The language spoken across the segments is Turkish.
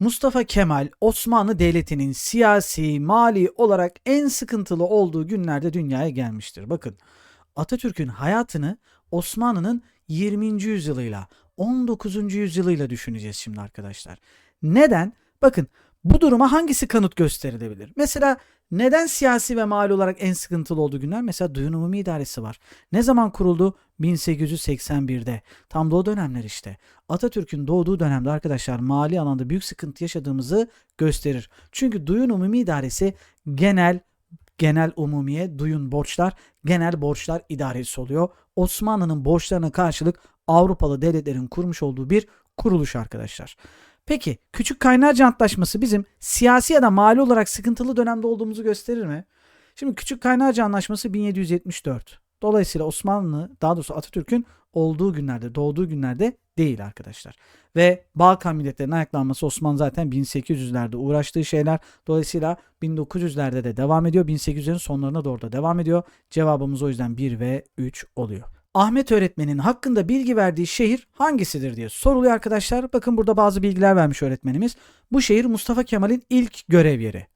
Mustafa Kemal Osmanlı Devleti'nin siyasi, mali olarak en sıkıntılı olduğu günlerde dünyaya gelmiştir. Bakın Atatürk'ün hayatını Osmanlı'nın 20. yüzyılıyla 19. yüzyılıyla düşüneceğiz şimdi arkadaşlar. Neden? Bakın bu duruma hangisi kanıt gösterilebilir? Mesela neden siyasi ve mali olarak en sıkıntılı olduğu günler? Mesela Duyun Umumi İdaresi var. Ne zaman kuruldu? 1881'de. Tam da o dönemler işte. Atatürk'ün doğduğu dönemde arkadaşlar mali alanda büyük sıkıntı yaşadığımızı gösterir. Çünkü Duyun Umumi İdaresi genel genel umumiye duyun borçlar genel borçlar idaresi oluyor. Osmanlı'nın borçlarına karşılık Avrupalı devletlerin kurmuş olduğu bir kuruluş arkadaşlar. Peki Küçük Kaynarca Antlaşması bizim siyasi ya da mali olarak sıkıntılı dönemde olduğumuzu gösterir mi? Şimdi Küçük Kaynarca Anlaşması 1774. Dolayısıyla Osmanlı daha doğrusu Atatürk'ün olduğu günlerde, doğduğu günlerde değil arkadaşlar. Ve Balkan milletlerinin ayaklanması Osmanlı zaten 1800'lerde uğraştığı şeyler. Dolayısıyla 1900'lerde de devam ediyor. 1800'lerin sonlarına doğru da devam ediyor. Cevabımız o yüzden 1 ve 3 oluyor. Ahmet öğretmenin hakkında bilgi verdiği şehir hangisidir diye soruluyor arkadaşlar. Bakın burada bazı bilgiler vermiş öğretmenimiz. Bu şehir Mustafa Kemal'in ilk görev yeri.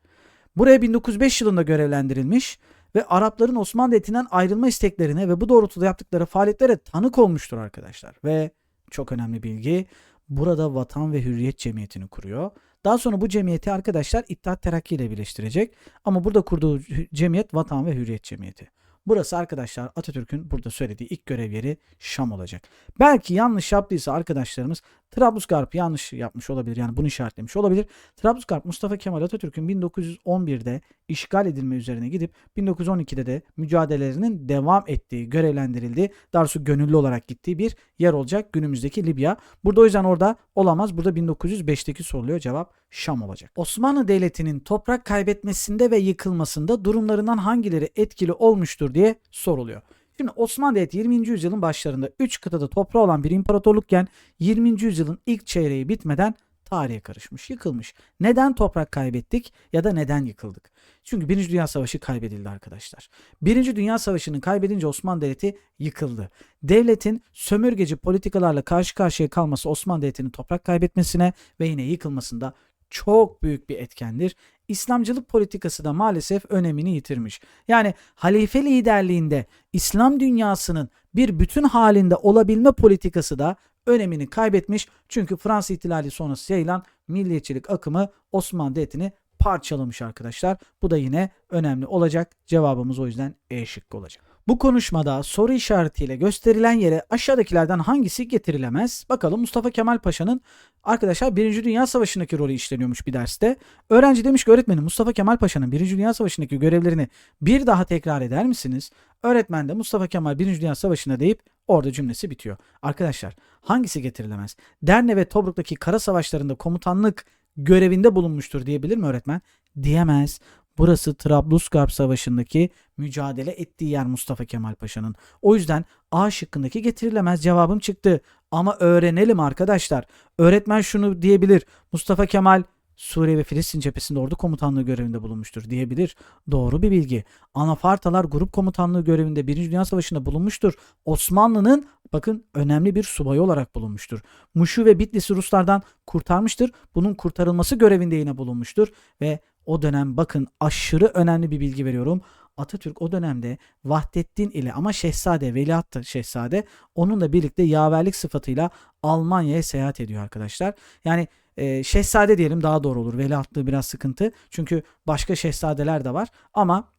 Buraya 1905 yılında görevlendirilmiş ve Arapların Osmanlı Devleti'nden ayrılma isteklerine ve bu doğrultuda yaptıkları faaliyetlere tanık olmuştur arkadaşlar. Ve çok önemli bilgi burada Vatan ve Hürriyet Cemiyeti'ni kuruyor. Daha sonra bu cemiyeti arkadaşlar İttihat Terakki ile birleştirecek. Ama burada kurduğu cemiyet Vatan ve Hürriyet Cemiyeti. Burası arkadaşlar Atatürk'ün burada söylediği ilk görev yeri Şam olacak. Belki yanlış yaptıysa arkadaşlarımız Trablusgarp yanlış yapmış olabilir. Yani bunu işaretlemiş olabilir. Trablusgarp Mustafa Kemal Atatürk'ün 1911'de işgal edilme üzerine gidip 1912'de de mücadelelerinin devam ettiği, görevlendirildiği, daha gönüllü olarak gittiği bir yer olacak günümüzdeki Libya. Burada o yüzden orada olamaz. Burada 1905'teki soruluyor. Cevap Şam olacak. Osmanlı Devleti'nin toprak kaybetmesinde ve yıkılmasında durumlarından hangileri etkili olmuştur diye soruluyor. Şimdi Osmanlı Devleti 20. yüzyılın başlarında 3 kıtada toprağı olan bir imparatorlukken 20. yüzyılın ilk çeyreği bitmeden tarihe karışmış, yıkılmış. Neden toprak kaybettik ya da neden yıkıldık? Çünkü 1. Dünya Savaşı kaybedildi arkadaşlar. 1. Dünya Savaşı'nı kaybedince Osmanlı Devleti yıkıldı. Devletin sömürgeci politikalarla karşı karşıya kalması Osmanlı Devleti'nin toprak kaybetmesine ve yine yıkılmasında çok büyük bir etkendir. İslamcılık politikası da maalesef önemini yitirmiş. Yani halife liderliğinde İslam dünyasının bir bütün halinde olabilme politikası da önemini kaybetmiş. Çünkü Fransız ihtilali sonrası yayılan milliyetçilik akımı Osmanlı Devleti'ni parçalamış arkadaşlar. Bu da yine önemli olacak. Cevabımız o yüzden E şıkkı olacak. Bu konuşmada soru işaretiyle gösterilen yere aşağıdakilerden hangisi getirilemez? Bakalım Mustafa Kemal Paşa'nın arkadaşlar 1. Dünya Savaşı'ndaki rolü işleniyormuş bir derste. Öğrenci demiş ki öğretmenim Mustafa Kemal Paşa'nın 1. Dünya Savaşı'ndaki görevlerini bir daha tekrar eder misiniz? Öğretmen de Mustafa Kemal 1. Dünya Savaşı'nda deyip orada cümlesi bitiyor. Arkadaşlar hangisi getirilemez? Derne ve Tobruk'taki kara savaşlarında komutanlık görevinde bulunmuştur diyebilir mi öğretmen? Diyemez. Burası Trablusgarp Savaşı'ndaki mücadele ettiği yer Mustafa Kemal Paşa'nın. O yüzden A şıkkındaki getirilemez cevabım çıktı. Ama öğrenelim arkadaşlar. Öğretmen şunu diyebilir. Mustafa Kemal Suriye ve Filistin cephesinde ordu komutanlığı görevinde bulunmuştur diyebilir. Doğru bir bilgi. Anafartalar grup komutanlığı görevinde 1. Dünya Savaşı'nda bulunmuştur. Osmanlı'nın bakın önemli bir subayı olarak bulunmuştur. Muşu ve Bitlis'i Ruslardan kurtarmıştır. Bunun kurtarılması görevinde yine bulunmuştur ve o dönem bakın aşırı önemli bir bilgi veriyorum. Atatürk o dönemde Vahdettin ile ama şehzade, veliaht şehzade onunla birlikte yaverlik sıfatıyla Almanya'ya seyahat ediyor arkadaşlar. Yani e, şehzade diyelim daha doğru olur. Veliahtlığı biraz sıkıntı. Çünkü başka şehzadeler de var ama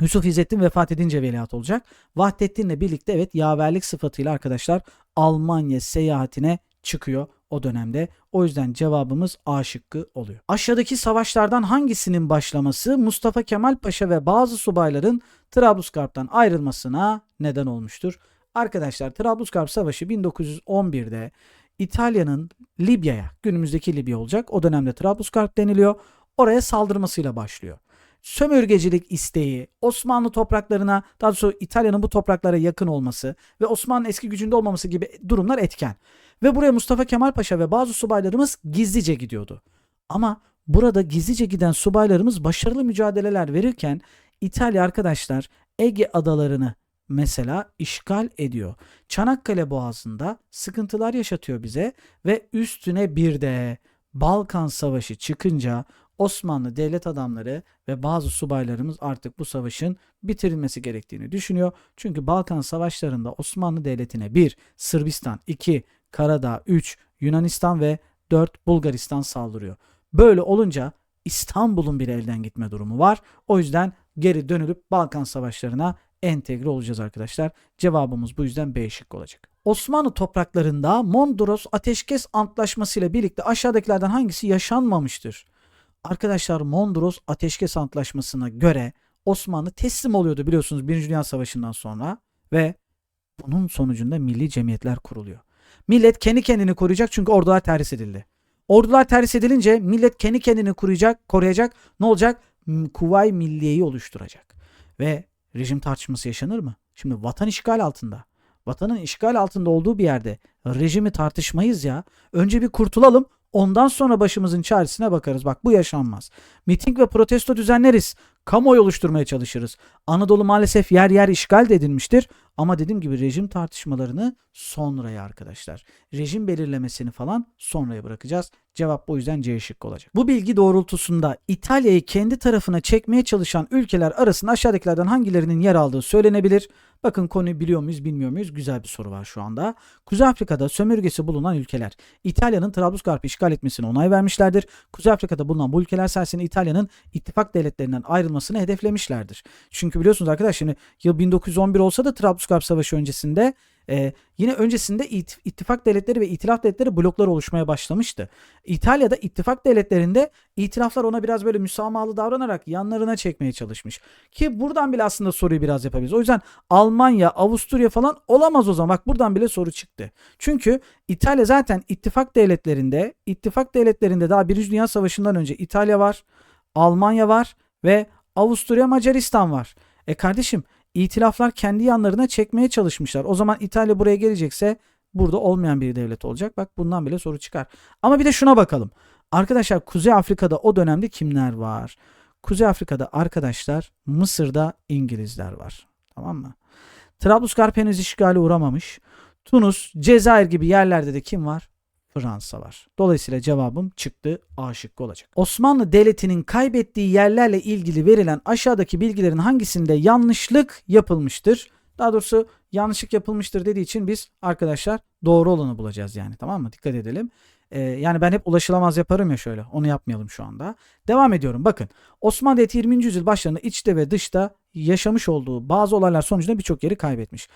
Yusuf İzzettin vefat edince veliaht olacak. Vahdettin'le birlikte evet yaverlik sıfatıyla arkadaşlar Almanya seyahatine çıkıyor o dönemde. O yüzden cevabımız A şıkkı oluyor. Aşağıdaki savaşlardan hangisinin başlaması Mustafa Kemal Paşa ve bazı subayların Trablusgarp'tan ayrılmasına neden olmuştur? Arkadaşlar Trablusgarp Savaşı 1911'de İtalya'nın Libya'ya, günümüzdeki Libya olacak. O dönemde Trablusgarp deniliyor. Oraya saldırmasıyla başlıyor sömürgecilik isteği, Osmanlı topraklarına, daha doğrusu İtalya'nın bu topraklara yakın olması ve Osmanlı eski gücünde olmaması gibi durumlar etken. Ve buraya Mustafa Kemal Paşa ve bazı subaylarımız gizlice gidiyordu. Ama burada gizlice giden subaylarımız başarılı mücadeleler verirken İtalya arkadaşlar Ege adalarını mesela işgal ediyor. Çanakkale Boğazı'nda sıkıntılar yaşatıyor bize ve üstüne bir de Balkan Savaşı çıkınca Osmanlı devlet adamları ve bazı subaylarımız artık bu savaşın bitirilmesi gerektiğini düşünüyor. Çünkü Balkan Savaşlarında Osmanlı Devleti'ne 1. Sırbistan, 2. Karadağ, 3. Yunanistan ve 4. Bulgaristan saldırıyor. Böyle olunca İstanbul'un bir elden gitme durumu var. O yüzden geri dönülüp Balkan Savaşlarına entegre olacağız arkadaşlar. Cevabımız bu yüzden B şıkkı olacak. Osmanlı topraklarında Mondros Ateşkes Antlaşması ile birlikte aşağıdakilerden hangisi yaşanmamıştır? Arkadaşlar Mondros Ateşkes Antlaşması'na göre Osmanlı teslim oluyordu biliyorsunuz 1. Dünya Savaşı'ndan sonra ve bunun sonucunda milli cemiyetler kuruluyor. Millet kendi kendini koruyacak çünkü ordular terhis edildi. Ordular terhis edilince millet kendi kendini koruyacak, koruyacak. Ne olacak? Kuvay Milliye'yi oluşturacak. Ve rejim tartışması yaşanır mı? Şimdi vatan işgal altında. Vatanın işgal altında olduğu bir yerde rejimi tartışmayız ya. Önce bir kurtulalım. Ondan sonra başımızın çaresine bakarız. Bak bu yaşanmaz. Miting ve protesto düzenleriz. Kamuoyu oluşturmaya çalışırız. Anadolu maalesef yer yer işgal edilmiştir. Ama dediğim gibi rejim tartışmalarını sonraya arkadaşlar. Rejim belirlemesini falan sonraya bırakacağız. Cevap bu yüzden C şıkkı olacak. Bu bilgi doğrultusunda İtalya'yı kendi tarafına çekmeye çalışan ülkeler arasında aşağıdakilerden hangilerinin yer aldığı söylenebilir. Bakın konuyu biliyor muyuz bilmiyor muyuz? Güzel bir soru var şu anda. Kuzey Afrika'da sömürgesi bulunan ülkeler İtalya'nın Trablusgarp'ı işgal etmesine onay vermişlerdir. Kuzey Afrika'da bulunan bu ülkeler sayesinde İtalya'nın ittifak devletlerinden ayrılmasını hedeflemişlerdir. Çünkü biliyorsunuz arkadaşlar şimdi yıl 1911 olsa da Trablusgarp Savaşı öncesinde e, yine öncesinde it- ittifak devletleri ve itilaf devletleri bloklar oluşmaya başlamıştı. İtalya'da ittifak devletlerinde itilaflar ona biraz böyle müsamahalı davranarak yanlarına çekmeye çalışmış. Ki buradan bile aslında soruyu biraz yapabiliriz. O yüzden Almanya, Avusturya falan olamaz o zaman. Bak buradan bile soru çıktı. Çünkü İtalya zaten ittifak devletlerinde, ittifak devletlerinde daha Birinci Dünya Savaşı'ndan önce İtalya var, Almanya var ve Avusturya, Macaristan var. E kardeşim itilaflar kendi yanlarına çekmeye çalışmışlar. O zaman İtalya buraya gelecekse burada olmayan bir devlet olacak. Bak bundan bile soru çıkar. Ama bir de şuna bakalım. Arkadaşlar Kuzey Afrika'da o dönemde kimler var? Kuzey Afrika'da arkadaşlar Mısır'da İngilizler var. Tamam mı? Trablusgarp henüz işgale uğramamış. Tunus, Cezayir gibi yerlerde de kim var? Fransa var. Dolayısıyla cevabım çıktı A şıkkı olacak. Osmanlı Devleti'nin kaybettiği yerlerle ilgili verilen aşağıdaki bilgilerin hangisinde yanlışlık yapılmıştır? Daha doğrusu yanlışlık yapılmıştır dediği için biz arkadaşlar doğru olanı bulacağız yani tamam mı? Dikkat edelim. Ee, yani ben hep ulaşılamaz yaparım ya şöyle. Onu yapmayalım şu anda. Devam ediyorum. Bakın Osmanlı Devleti 20. yüzyıl başlarında içte ve dışta yaşamış olduğu bazı olaylar sonucunda birçok yeri kaybetmiş.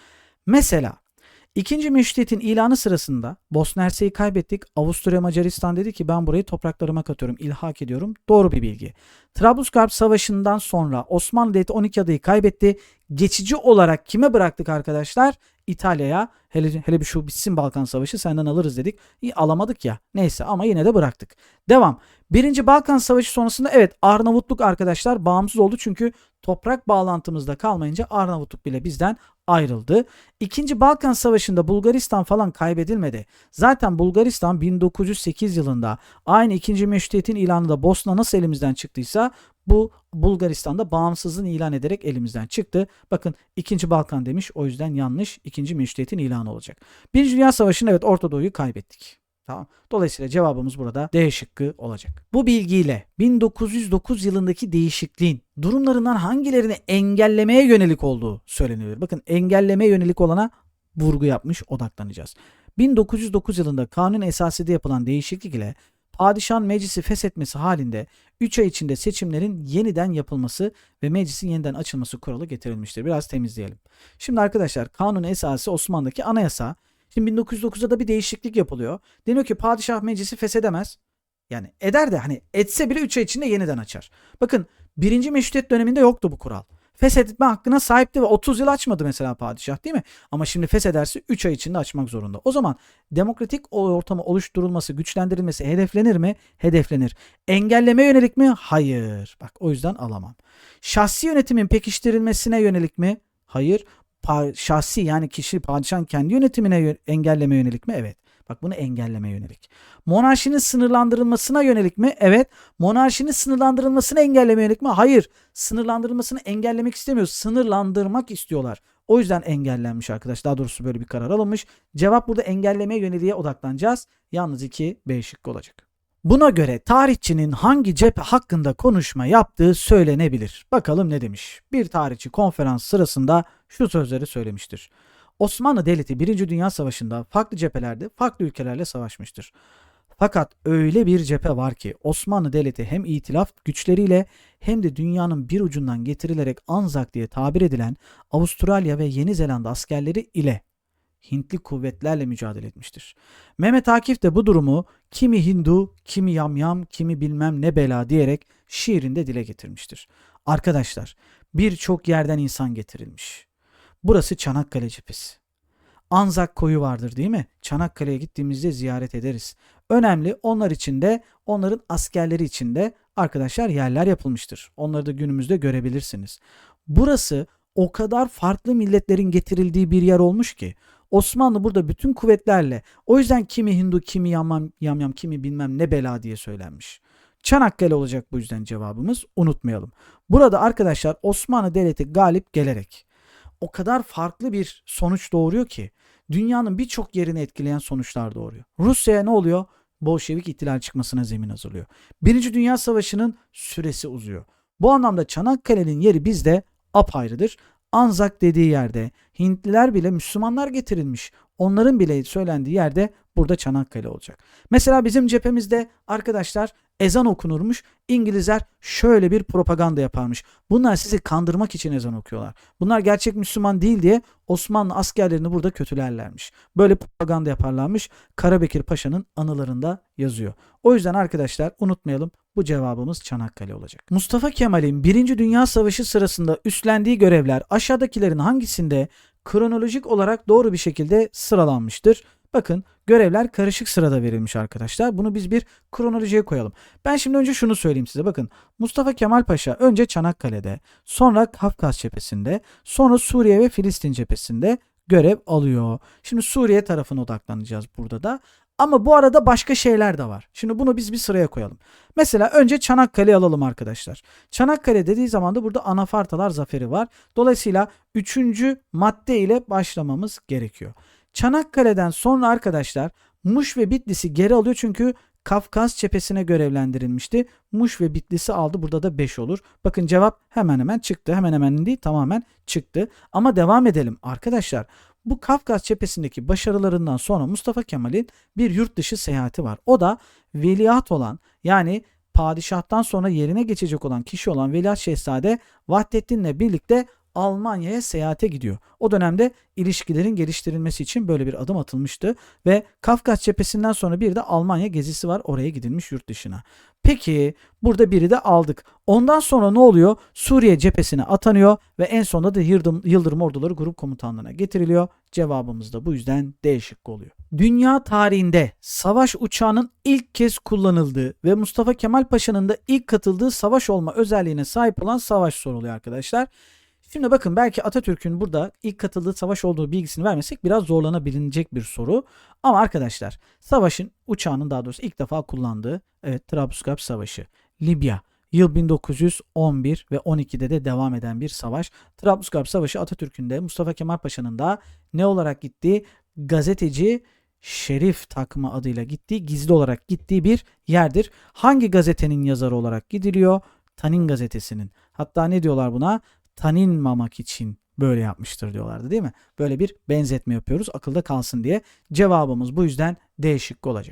Mesela İkinci meşrutiyetin ilanı sırasında Bosna Hersek'i kaybettik. Avusturya Macaristan dedi ki ben burayı topraklarıma katıyorum, ilhak ediyorum. Doğru bir bilgi. Trablusgarp Savaşı'ndan sonra Osmanlı Devleti 12 adayı kaybetti. Geçici olarak kime bıraktık arkadaşlar? İtalya'ya. Hele, hele bir şu bitsin Balkan Savaşı senden alırız dedik. İyi, alamadık ya. Neyse ama yine de bıraktık. Devam. Birinci Balkan Savaşı sonrasında evet Arnavutluk arkadaşlar bağımsız oldu çünkü toprak bağlantımızda kalmayınca Arnavutluk bile bizden ayrıldı. İkinci Balkan Savaşı'nda Bulgaristan falan kaybedilmedi. Zaten Bulgaristan 1908 yılında aynı ikinci meşrutiyetin ilanında Bosna nasıl elimizden çıktıysa bu Bulgaristan'da bağımsızlığını ilan ederek elimizden çıktı. Bakın ikinci Balkan demiş o yüzden yanlış ikinci meşrutiyetin ilanı olacak. Birinci Dünya Savaşı'nda evet Orta Doğu'yu kaybettik. Tamam. Dolayısıyla cevabımız burada D şıkkı olacak. Bu bilgiyle 1909 yılındaki değişikliğin durumlarından hangilerini engellemeye yönelik olduğu söyleniyor. Bakın engellemeye yönelik olana vurgu yapmış odaklanacağız. 1909 yılında kanun esasında yapılan değişiklik ile padişahın meclisi feshetmesi halinde 3 ay içinde seçimlerin yeniden yapılması ve meclisin yeniden açılması kuralı getirilmiştir. Biraz temizleyelim. Şimdi arkadaşlar kanun esası Osmanlı'daki anayasa. Şimdi 1909'da da bir değişiklik yapılıyor. Deniyor ki padişah meclisi feshedemez. Yani eder de hani etse bile 3 ay içinde yeniden açar. Bakın birinci meşrutiyet döneminde yoktu bu kural. Feshetme hakkına sahipti ve 30 yıl açmadı mesela padişah değil mi? Ama şimdi feshederse 3 ay içinde açmak zorunda. O zaman demokratik ortamı oluşturulması, güçlendirilmesi hedeflenir mi? Hedeflenir. Engelleme yönelik mi? Hayır. Bak o yüzden alamam. Şahsi yönetimin pekiştirilmesine yönelik mi? Hayır. Şahsi yani kişi padişahın kendi yönetimine yö- engelleme yönelik mi? Evet. Bak bunu engelleme yönelik. Monarşinin sınırlandırılmasına yönelik mi? Evet. Monarşinin sınırlandırılmasını engelleme yönelik mi? Hayır. Sınırlandırılmasını engellemek istemiyoruz. Sınırlandırmak istiyorlar. O yüzden engellenmiş arkadaş. Daha doğrusu böyle bir karar alınmış. Cevap burada engellemeye yöneliğe odaklanacağız. Yalnız 2 B şıkkı olacak. Buna göre tarihçinin hangi cephe hakkında konuşma yaptığı söylenebilir. Bakalım ne demiş. Bir tarihçi konferans sırasında şu sözleri söylemiştir. Osmanlı Devleti 1. Dünya Savaşı'nda farklı cephelerde farklı ülkelerle savaşmıştır. Fakat öyle bir cephe var ki Osmanlı Devleti hem itilaf güçleriyle hem de dünyanın bir ucundan getirilerek Anzak diye tabir edilen Avustralya ve Yeni Zelanda askerleri ile Hintli kuvvetlerle mücadele etmiştir. Mehmet Akif de bu durumu kimi Hindu, kimi yamyam, kimi bilmem ne bela diyerek şiirinde dile getirmiştir. Arkadaşlar birçok yerden insan getirilmiş. Burası Çanakkale cephesi. Anzak koyu vardır değil mi? Çanakkale'ye gittiğimizde ziyaret ederiz. Önemli onlar için de onların askerleri için de arkadaşlar yerler yapılmıştır. Onları da günümüzde görebilirsiniz. Burası o kadar farklı milletlerin getirildiği bir yer olmuş ki Osmanlı burada bütün kuvvetlerle o yüzden kimi Hindu kimi yamyam, yamyam kimi bilmem ne bela diye söylenmiş. Çanakkale olacak bu yüzden cevabımız unutmayalım. Burada arkadaşlar Osmanlı Devleti galip gelerek o kadar farklı bir sonuç doğuruyor ki dünyanın birçok yerini etkileyen sonuçlar doğuruyor. Rusya'ya ne oluyor? Bolşevik ihtilal çıkmasına zemin hazırlıyor. Birinci Dünya Savaşı'nın süresi uzuyor. Bu anlamda Çanakkale'nin yeri bizde apayrıdır. Anzak dediği yerde Hintliler bile Müslümanlar getirilmiş. Onların bile söylendiği yerde burada Çanakkale olacak. Mesela bizim cephemizde arkadaşlar ezan okunurmuş. İngilizler şöyle bir propaganda yaparmış. Bunlar sizi kandırmak için ezan okuyorlar. Bunlar gerçek Müslüman değil diye Osmanlı askerlerini burada kötülerlermiş. Böyle propaganda yaparlarmış. Karabekir Paşa'nın anılarında yazıyor. O yüzden arkadaşlar unutmayalım bu cevabımız Çanakkale olacak. Mustafa Kemal'in 1. Dünya Savaşı sırasında üstlendiği görevler aşağıdakilerin hangisinde kronolojik olarak doğru bir şekilde sıralanmıştır? Bakın görevler karışık sırada verilmiş arkadaşlar. Bunu biz bir kronolojiye koyalım. Ben şimdi önce şunu söyleyeyim size. Bakın Mustafa Kemal Paşa önce Çanakkale'de, sonra Kafkas cephesinde, sonra Suriye ve Filistin cephesinde görev alıyor. Şimdi Suriye tarafına odaklanacağız burada da. Ama bu arada başka şeyler de var. Şimdi bunu biz bir sıraya koyalım. Mesela önce Çanakkale'yi alalım arkadaşlar. Çanakkale dediği zaman da burada Anafartalar Zaferi var. Dolayısıyla üçüncü madde ile başlamamız gerekiyor. Çanakkale'den sonra arkadaşlar Muş ve Bitlis'i geri alıyor çünkü Kafkas cephesine görevlendirilmişti. Muş ve Bitlis'i aldı. Burada da 5 olur. Bakın cevap hemen hemen çıktı. Hemen hemen değil tamamen çıktı. Ama devam edelim arkadaşlar. Bu Kafkas cephesindeki başarılarından sonra Mustafa Kemal'in bir yurt dışı seyahati var. O da veliaht olan yani padişahtan sonra yerine geçecek olan kişi olan Veliaht Şehzade Vahdettin'le birlikte Almanya'ya seyahate gidiyor. O dönemde ilişkilerin geliştirilmesi için böyle bir adım atılmıştı ve Kafkas cephesinden sonra bir de Almanya gezisi var. Oraya gidilmiş yurt dışına. Peki burada biri de aldık. Ondan sonra ne oluyor? Suriye cephesine atanıyor ve en sonunda da Yıldırım, Yıldırım orduları grup komutanlığına getiriliyor. Cevabımız da bu yüzden D şıkkı oluyor. Dünya tarihinde savaş uçağının ilk kez kullanıldığı ve Mustafa Kemal Paşa'nın da ilk katıldığı savaş olma özelliğine sahip olan savaş soruluyor arkadaşlar. Şimdi bakın belki Atatürk'ün burada ilk katıldığı savaş olduğu bilgisini vermesek biraz zorlanabilinecek bir soru. Ama arkadaşlar savaşın uçağının daha doğrusu ilk defa kullandığı evet Trablusgarp Savaşı. Libya yıl 1911 ve 12'de de devam eden bir savaş. Trablusgarp Savaşı Atatürk'ün de Mustafa Kemal Paşa'nın da ne olarak gittiği gazeteci Şerif takma adıyla gittiği gizli olarak gittiği bir yerdir. Hangi gazetenin yazarı olarak gidiliyor? Tanin gazetesinin. Hatta ne diyorlar buna? Tanınmamak için böyle yapmıştır diyorlardı değil mi? Böyle bir benzetme yapıyoruz akılda kalsın diye. Cevabımız bu yüzden D şıkkı olacak.